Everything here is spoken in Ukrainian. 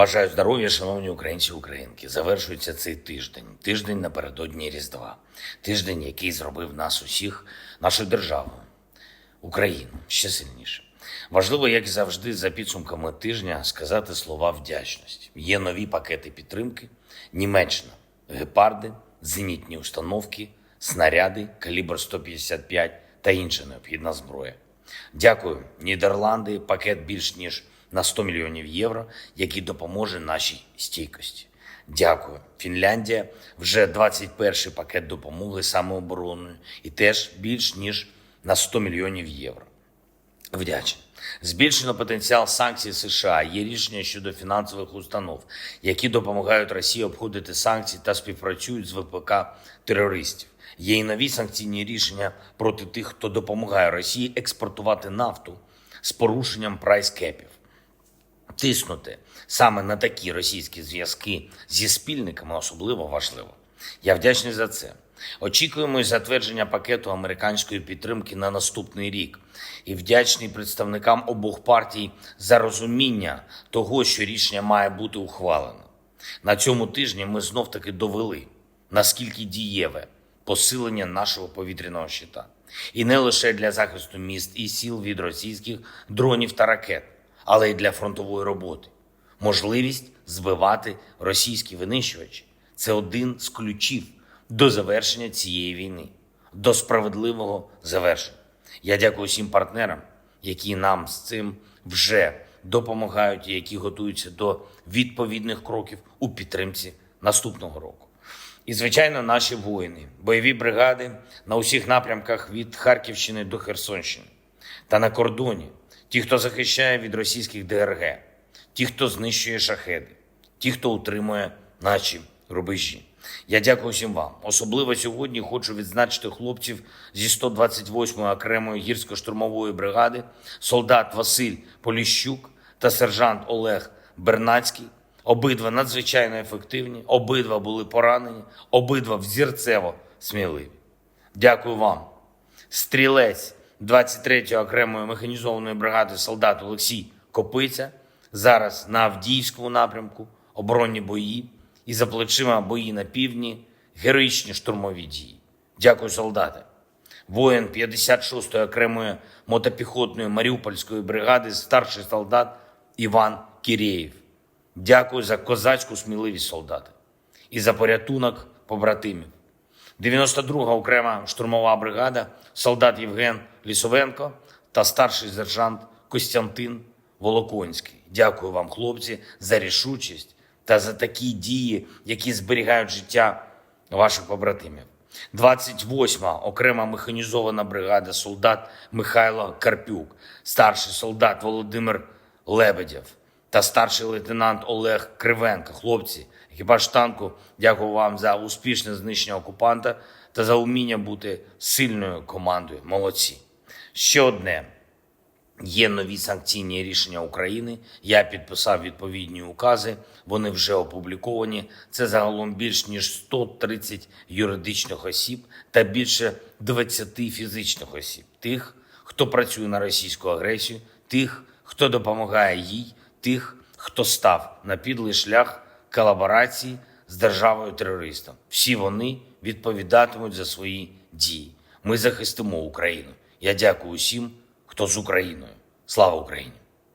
Бажаю здоров'я, шановні українці українки. Завершується цей тиждень. Тиждень напередодні Різдва. Тиждень, який зробив нас усіх, нашу державу, Україну ще сильніше. Важливо, як завжди, за підсумками тижня сказати слова вдячності. Є нові пакети підтримки. Німеччина, гепарди, зенітні установки, снаряди, калібр 155 та інша необхідна зброя. Дякую, Нідерланди. Пакет більш ніж на 100 мільйонів євро, який допоможе нашій стійкості. Дякую, Фінляндія. Вже 21 пакет допомоги самообороною і теж більш ніж на 100 мільйонів євро. Вдячний. Збільшено потенціал санкцій США. Є рішення щодо фінансових установ, які допомагають Росії обходити санкції та співпрацюють з ВПК терористів. Є і нові санкційні рішення проти тих, хто допомагає Росії експортувати нафту з порушенням прайскепів. Тиснути саме на такі російські зв'язки зі спільниками особливо важливо. Я вдячний за це. Очікуємо затвердження пакету американської підтримки на наступний рік і вдячний представникам обох партій за розуміння того, що рішення має бути ухвалено. На цьому тижні ми знов таки довели, наскільки дієве посилення нашого повітряного щита. І не лише для захисту міст і сіл від російських дронів та ракет, але й для фронтової роботи. Можливість збивати російські винищувачі це один з ключів до завершення цієї війни, до справедливого завершення. Я дякую всім партнерам, які нам з цим вже допомагають і які готуються до відповідних кроків у підтримці наступного року. І, звичайно, наші воїни, бойові бригади на усіх напрямках від Харківщини до Херсонщини та на кордоні, ті, хто захищає від російських ДРГ, ті, хто знищує шахеди, ті, хто утримує наші рубежі. Я дякую всім вам. Особливо сьогодні хочу відзначити хлопців зі 128-ї окремої гірсько-штурмової бригади, солдат Василь Поліщук та сержант Олег Бернацький. Обидва надзвичайно ефективні, обидва були поранені, обидва взірцево сміливі. Дякую вам. Стрілець 23-ї окремої механізованої бригади солдат Олексій Копиця. Зараз на Авдіївському напрямку оборонні бої і за плечима бої на півдні, героїчні штурмові дії. Дякую, солдати. Воїн 56-ї окремої мотопіхотної Маріупольської бригади, старший солдат Іван Кірєєв. Дякую за козацьку сміливість солдати і за порятунок побратимів. 92-га окрема штурмова бригада, солдат Євген Лісовенко та старший сержант Костянтин Волоконський. Дякую вам, хлопці, за рішучість та за такі дії, які зберігають життя ваших побратимів. 28-ма окрема механізована бригада солдат Михайло Карпюк, старший солдат Володимир Лебедєв та старший лейтенант Олег Кривенко. Хлопці, екіпаж танку, дякую вам за успішне знищення окупанта та за уміння бути сильною командою. Молодці. Ще одне. Є нові санкційні рішення України. Я підписав відповідні укази. Вони вже опубліковані. Це загалом більш ніж 130 юридичних осіб та більше 20 фізичних осіб. Тих, хто працює на російську агресію, тих, хто допомагає їй, тих, хто став на підлий шлях колаборації з державою терористом. Всі вони відповідатимуть за свої дії. Ми захистимо Україну. Я дякую усім, хто з Україною. Слава Україні!